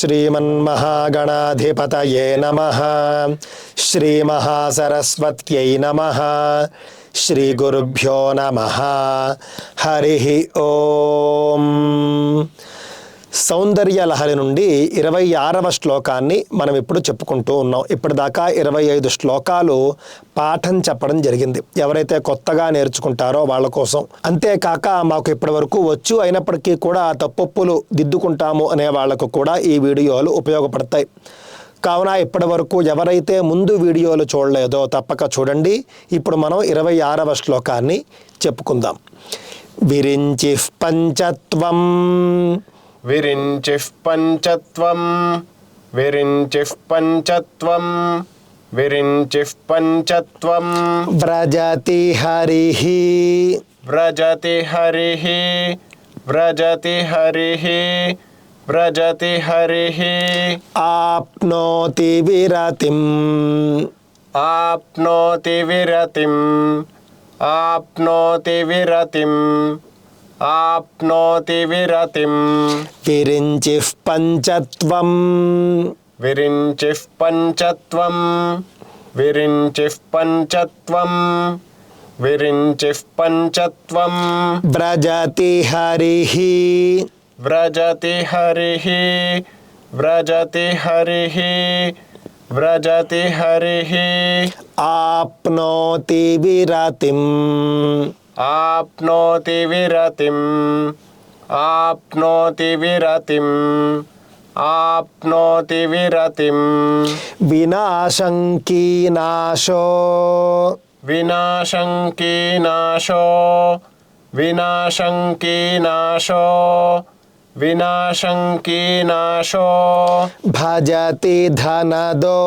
श्रीमन्महागणाधिपतये नमः। श्रीमहासरस्वत्यै नमः। श्रीगुरुभ्यो नमः। हरि ओम। సౌందర్య లహరి నుండి ఇరవై ఆరవ శ్లోకాన్ని మనం ఇప్పుడు చెప్పుకుంటూ ఉన్నాం. ఇప్పటిదాకా ఇరవై ఐదు శ్లోకాలు పాఠం చెప్పడం జరిగింది. ఎవరైతే కొత్తగా నేర్చుకుంటారో వాళ్ళ కోసం. అంతేకాక మాకు ఇప్పటి వరకు వచ్చు అయినప్పటికీ కూడా తప్పొప్పులు దిద్దుకుంటాము అనే వాళ్ళకు కూడా ఈ వీడియోలు ఉపయోగపడతాయి. కావున ఇప్పటి వరకు ఎవరైతే ముందు వీడియోలు చూడలేదో తప్పక చూడండి. ఇప్పుడు మనం ఇరవై ఆరవ శ్లోకాన్ని చెప్పుకుందాం. విరించి పంచత్వం विरिञ्चिः पञ्चत्वं विरिञ्चिः पञ्चत्वम्। विरिञ्चिः पञ्चत्वं व्रजति हरिः। व्रजति हरिः। व्रजति हरिः। व्रजति हरिः। आप्नोति विरतिम्। आप्नोति विरतिम्। आप्नोति विरतिम्। आप्नोति विरतिं विरिञ्चिः पञ्चत्वम्। विरिञ्चिः पञ्चत्वं विरिञ्चिः पञ्चत्वं विरिञ्चिः पञ्चत्वं व्रजति हरिः। व्रजति हरिः। व्रजति हरिः। व्रजति हरिः। आप्नोति विरतिम्। आप्नोति विरतिम्। आप्नोति विरतिम्। आप्नोति विरतिम्। विनाशङ्की नाशो विनाशङ्की नाशो विनाशङ्की नाशो विनाशङ्की नाशो भजति धनदो।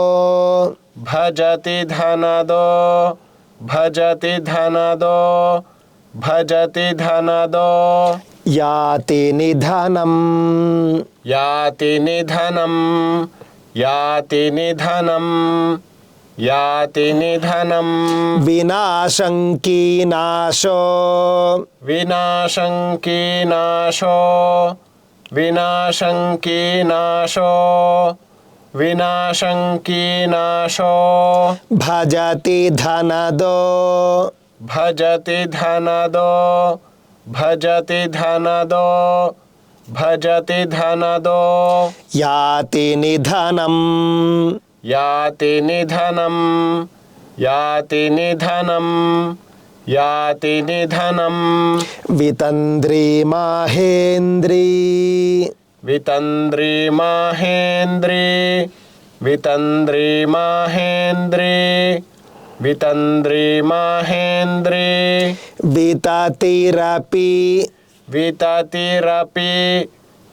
भजति धनदो। भजति धनदो। भजति धनदो। याति निधनम्। याति निधनम्। याति निधनम्। याति निधनं विनाशङ्कीनाशो। विनाशङ्कीनाशो। विनाशङ्कीनाशो। विनाशङ्कीनाशो। भजति धनदो। भजति धनदो भजति धनदो भजति धनदो याति निधनं याति निधनं याति निधनं याति निधनं वितन्द्री माहेन्द्री। वितन्द्री माहेन्द्री वितन्द्री माहेन्द्री। वितन्द्री माहेन्द्री। विततिरपि। विततिरपि।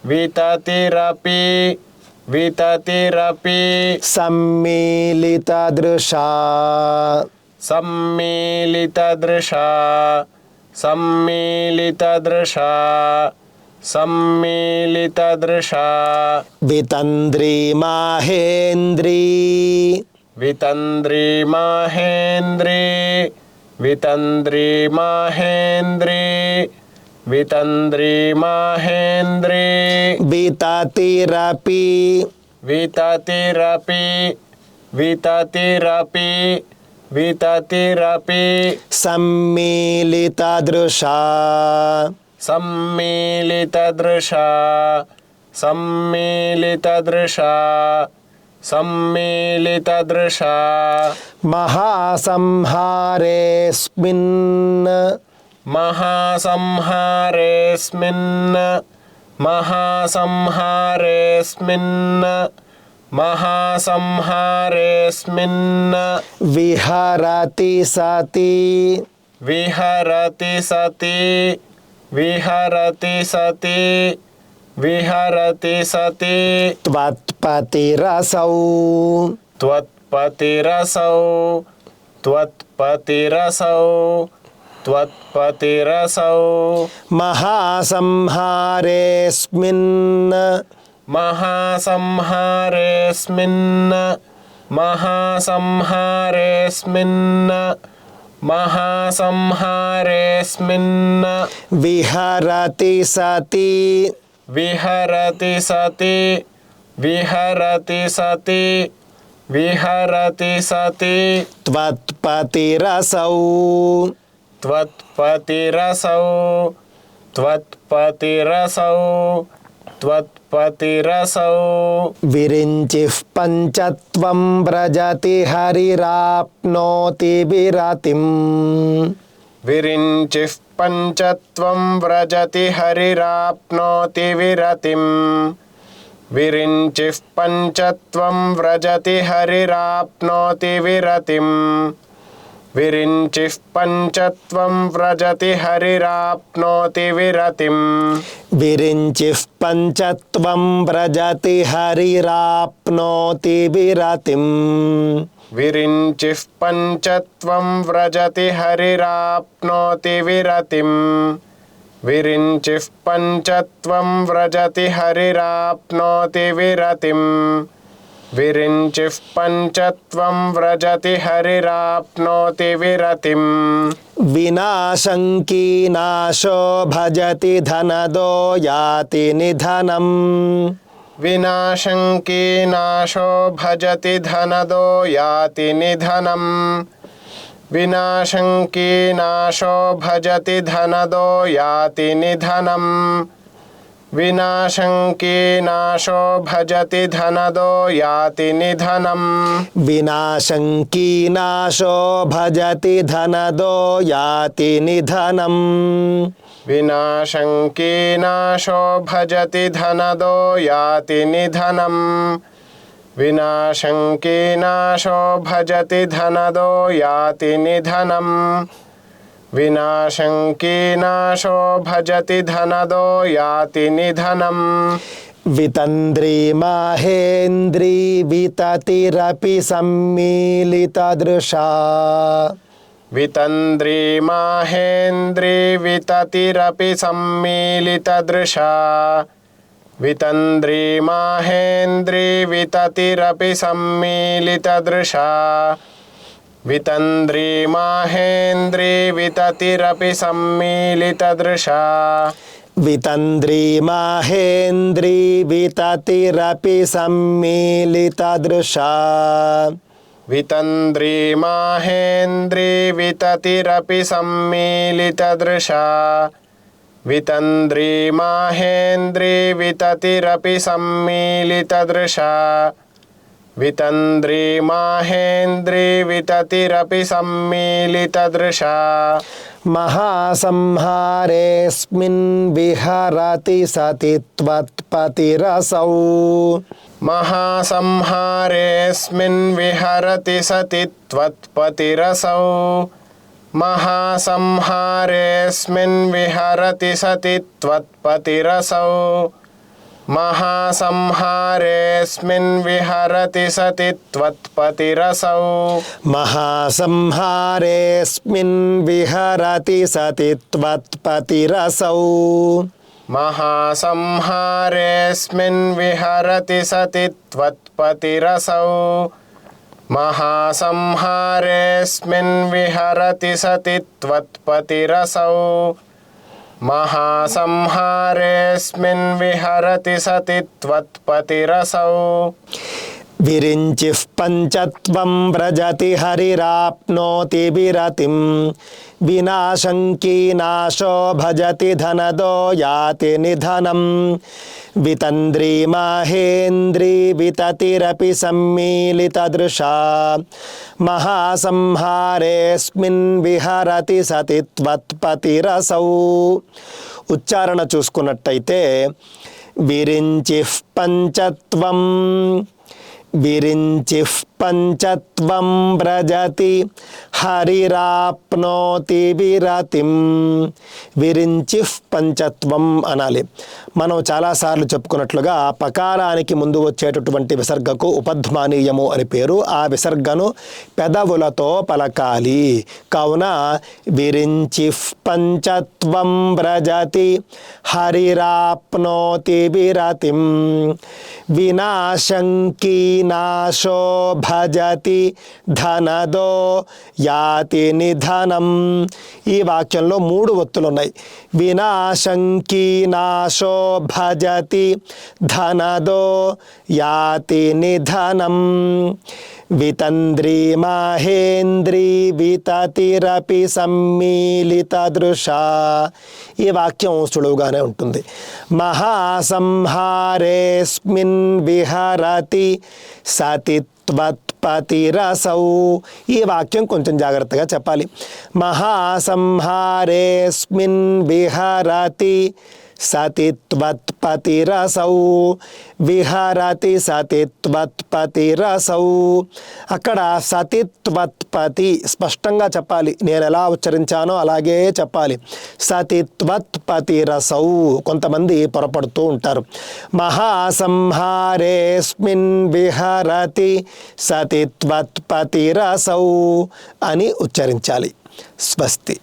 विततिरपि। विततिरपि। सम्मिलितदृशा। सम्मिलितदृशा। सम्मिलितदृशा। सम्मिलितदृशा। वितन्द्री माहेन्द्री। वितन्द्री माहेन्द्रि वितन्द्री माहेन्द्रि वितन्द्री माहेन्द्रि। विततिरपि। विततिरपि विततिरपि विततिरपि। सम्मीलितदृशा। सम्मीलितदृशा सम्मीलितदृशा। सम्मेलितदृशा। महासंहारेऽस्मिन्। महासंहारेऽस्मिन्। महासंहारेऽस्मिन्। महासंहारेऽस्मिन्। विहरति सति। विहरति सति। विहरति सति। विहरति सति। त्वत् त्वत्पतिरसौ त्वत्पतिरसौ त्वत्पतिरसौ त्वत्पतिरसौ महासंहारेऽस्मिन् महासंहारेऽस्मिन् महासंहारेऽस्मिन् महासंहारेऽस्मिन् विहरति सति विहरति सति विहरति सति विहरति सति। त्वत्पतिरसौ। त्वत्पतिरसौ त्वत्पतिरसौ त्वत्पतिरसौ। विरिञ्चिः पञ्चत्वं व्रजति हरिराप्नोति विरतिम्। विरिञ्चिः पञ्चत्वं व्रजति हरिराप्नोति विरतिम्। विरिञ्चिः पञ्चत्वं व्रजति हरिराप्नोति विरतिम् విరించిః పంచత్వం వ్రజతి హరిరాప్నోతి విరతిం विरिञ्चिः पञ्चत्वं व्रजति हरिराप्नोति विरतिम् विरिञ्चिः पञ्चत्वं व्रजति हरिराप्नोति विरतिं विरिञ्चिः पञ्चत्वं व्रजति हरिराप्नोति विरतिं विनाशङ्की नाशो भजति धनदो याति निधनम् विनाशङ्की नाशो भजति धनदो याति निधनम् विनाशङ्कीनाशो भजति धनदो याति निधनम् विनाशङ्कीनाशो भजति धनदो याति निधनम् विनाशङ्कीनाशो भजति धनदो याति निधनम् विनाशङ्कीनाशो भजति धनदो याति निधनम् विनाशङ्कीनाशो भजति धनदो याति निधनम् विनाशङ्कीनाशो भजति धनदो याति निधनम् वितन्द्री माहेन्द्री विततिरपि सम्मीलितदृशा। वितन्द्री माहेन्द्री विततिरपि सम्मीलितदृशा। वितन्द्री माहेन्द्री विततिरपि सम्मीलितदृशा। वितन्द्री माहेन्द्री विततिरपि सम्मीलितदृशा। वितन्द्री माहेन्द्री विततिरपि सम्मीलितदृशा। वितन्द्री माहेन्द्री विततिरपि सम्मीलितदृशा। वितन्द्री माहेन्द्री विततिरपि सम्मीलितदृशा वितन्द्री माहेन्द्री विततिरपि सम्मीलितदृशा महासंहारेऽस्मिन् विहरति सति त्वत्पतिरसौ महासंहारेऽस्मिन् विहरति सति त्वत्पतिरसौ महासंहारेऽस्मिन् विहरति सति त्वत्पतिरसौ महासंहारेऽस्मिन् विहरति सति त्वत्पतिरसौ महासंहारेऽस्मिन् विहरति सति त्वत्पतिरसौ महासंहारेऽस्मिन् विहरति सति त्वत्पतिरसौ महासंहारेऽस्मिन् विहरति सति त्वत्पतिरसौ। महासंहारेऽस्मिन् विहरति सति त्वत्पतिरसौ విరించిః పంచత్వం వ్రజతి హరిరాప్నోతి విరతిం వినాశంకీనాశో భజతి ధనదో యాతి నిధనం వితంద్రీ మాహేంద్రీ వితతిరపి సమ్మీలితదృశా మహాసంహారేస్మిన్ విహరతి సతి త్వత్పతిరసౌ ఉచ్చారణ చూసుకున్నట్టయితే విరించిః పంచత్వం Birinchif పంచత్వం వ్రజతి హరిరాప్నోతి విరతిం. విరించి పంచత్వం అనాలి. మనం చాలాసార్లు చెప్పుకున్నట్లుగా పకారానికి ముందు వచ్చేటటువంటి విసర్గకు ఉపధ్మానీయము అని పేరు. ఆ విసర్గను పెదవులతో పలకాలి. కావున విరించి పంచత్వం వ్రజతి హరిరాప్నోతి విరతిం. వినాశంకీనాశో భజతి ధనదో యాతి నిధనం. ఈ వాక్యంలో మూడు ఒత్తులు ఉన్నాయి వినాశంకి నాశో భజతి ధనదో యాతి నిధనం. వితంద్రీ మాహేంద్రీ వితతిరపి సమ్మీలిత ఈ వాక్యం సులువుగానే ఉంటుంది. మహాసంహారేస్మిన్ విహరతి సతిత్వత్పతిరసౌ ఈ వాక్యం కొంచెం జాగ్రత్తగా చెప్పాలి. మహాసంహారేస్మిన్ విహరతి. సతిత్వత్పతిరసౌ విహరతి సతిత్వత్పతిరసౌ అక్కడ సతిత్వత్పతి స్పష్టంగా చెప్పాలి. నేను ఎలా ఉచ్చరించానో అలాగే చెప్పాలి. సతిత్వత్పతిరసౌ కొంతమంది పొరపడుతూ ఉంటారు. మహాసంహారేస్మిన్ విహరతి సతిత్వత్పతిరసౌ అని ఉచ్చరించాలి. స్వస్తి.